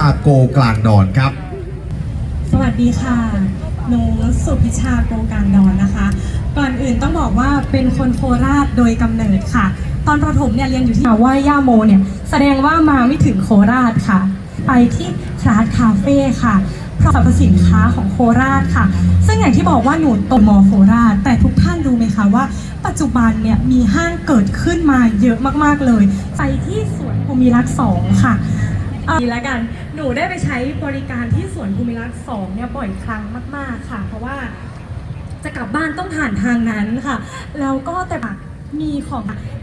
าโกกลางดอนครับ สวัสดีค่ะ หนูสุพิชาโกกลารดอนนะคะ ก่อนอื่นต้องบอกว่าเป็นคนโคราชโดยกำเนิดค่ะ ตอนประถมเนี่ยเรียนอยู่ที่ไหว้ย่าโมเนี่ยแสดงว่ามาไม่ถึงโคราชค่ะ ไปที่คลาสคาเฟ่ค่ะเพราะสรรพสินค้าของโคราชค่ะ ซึ่งอย่างที่บอกว่าหนูโตมอโคราช แต่ทุกท่านรู้ไหมคะว่า ปัจจุบันเนี่ยมีห้างเกิดขึ้นมาเยอะมากๆเลย ไปที่สวนภูมิรักษ์สองค่ะ ดีแล้วกัน หนูได้ไปใช้บริการที่สวนภูมิรักษ์สองเนี่ยบ่อยครั้งมาก ๆ ค่ะ เพราะว่าจะกลับบ้านต้องผ่านทางนั้นค่ะ แล้วก็แต่แบบมีของ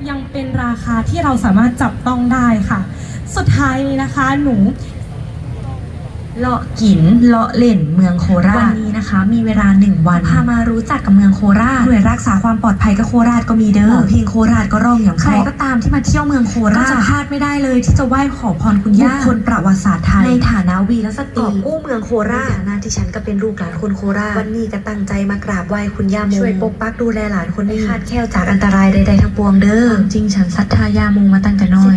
ยังเป็นราคาที่เราสามารถจับต้องได้ค่ะ สุดท้ายนี้นะคะหนู เลาะกินเลาะเล่นเมืองโคราชวันนี้นะคะ มีเวลาหนึ่งวันพามารู้จักกับเมืองโคราชหน่วยรักษาความปลอดภัยก็โคราชก็มีเด้อเพลงโคราชก็ร้องอย่างใครก็ตามที่มาเที่ยวเมืองโคราชก็จะพลาดไม่ได้เลยที่จะไหว้ขอพรคุณย่าบุคคลประวัติศาสตร์ไทยในฐานะวีรสตรีกู้เมืองโคราชในฐานะที่ฉันก็เป็นลูกหลานคนโคราชวันนี้ก็ตั้งใจมากราบไหว้คุณย่าโมช่วยปกปักดูแลหลานคนนี้คลาดแคล้วจากอันตรายใดๆทั้งปวงเด้อจริงฉันศรัทธาย่าโมมาตั้งแต่น้อย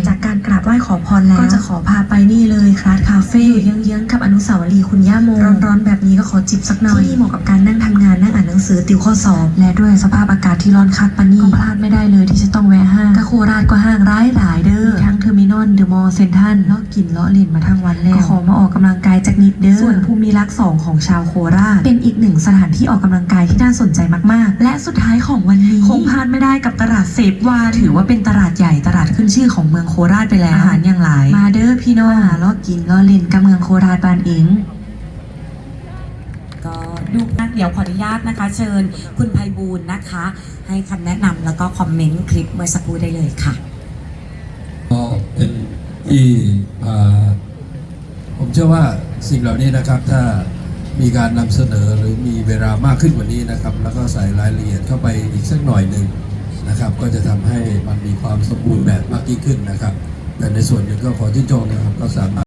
ว้ขอพรแล้วก็จะขอพาไปนี่เลยคลาสคาเฟ่อยู่เยื้องๆกับอนุสาวรีย์คุณย่าโมร้อนๆแบบนี้ก็ขอจิบสักหน่อยที่นี่เหมาะกับการนั่งทำงานนั่งอ่านหนังสือติวข้อสอบ และด้วยสภาพอากาศที่ร้อนคักปานนี้ก็พลาดไม่ได้เลยที่จะต้องแวะห้างก็โคราชก็ห้างร้ายหลายเด้อมีทั้งเท อร์มินอลเดอะมอลล์เซ็นทรัลเลาะกินเลาะเล่นมาทั้งวันแล้วก็ขอมาออกกำลังกายจากนิดเด้อส่วนภูมิรักษ์สองของชาวโคราชเป็นอีกหนึ่งสถานที่ออกกำลังกายที่น่าสนใจมากๆ และสุดท้ายของวันนี้คงพลาดไม่ได้กับตลาดเซฟวาถือว่าเป็นตลาดใหญ่ตลาดขึ้นชื่อของเมืองโคราชไปแล้วอาหารอย่างหลายมาเด้อพี่น้องหาเลาะกินเลาะเล่นกับเมืองโคราชบ้านเองก็ดูนะเดี๋ยวขออนุญาตนะคะ เชิญคุณไพบูลย์นะคะ ให้คำแนะนำแล้วก็คอมเมนต์คลิปเมื่อสักครู่ได้เลยค่ะก็เป็น ที่ผมเชื่อว่าสิ่งเหล่านี้นะครับถ้ามีการนำเสนอหรือมีเวลามากขึ้นกว่านี้นะครับ แล้วก็ใส่รายละเอียดเข้าไปอีกสักหน่อยหนึ่งนะครับ ก็จะทำให้มันมีความสมบูรณ์แบบมากยิ่งขึ้นนะครับ แต่ในส่วนหนึ่งก็ขอที่นชมนะครับก็สามารถ